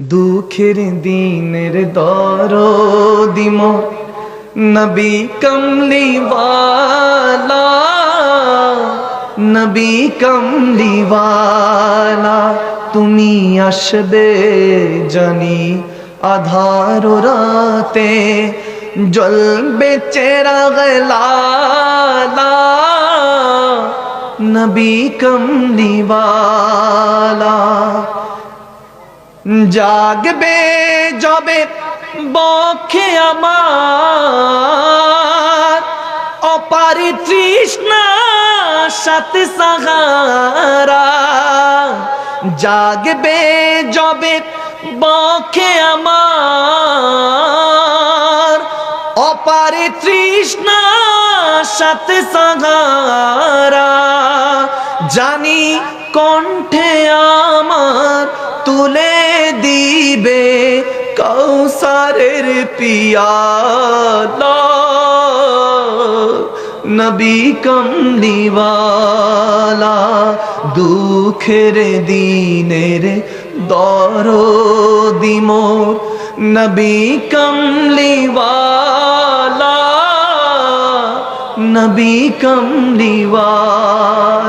দুঃখের দিনের দর দিম নবী কমলিওয়ালা নবী কমলিওয়ালা, তুমি আসবে জানি আধার রাতে। জ্বলবে চেরাগ লালা নবী কমলিওয়ালা। জাগবে যবে বক্ষে আমার। অপারি তৃষ্ণা, সাথে সাহারা। জাগবে যবে বক্ষে আমার। অপারে তৃষ্ণা, সাথে সাহারা। জানি কণ্ঠে আমার তুলে কৌসারের পিয়ালা নবী কমলিওয়ালা দুঃখের দিনের দর দিমোর নবী কমলিওয়ালা নবী কমলিওয়ালা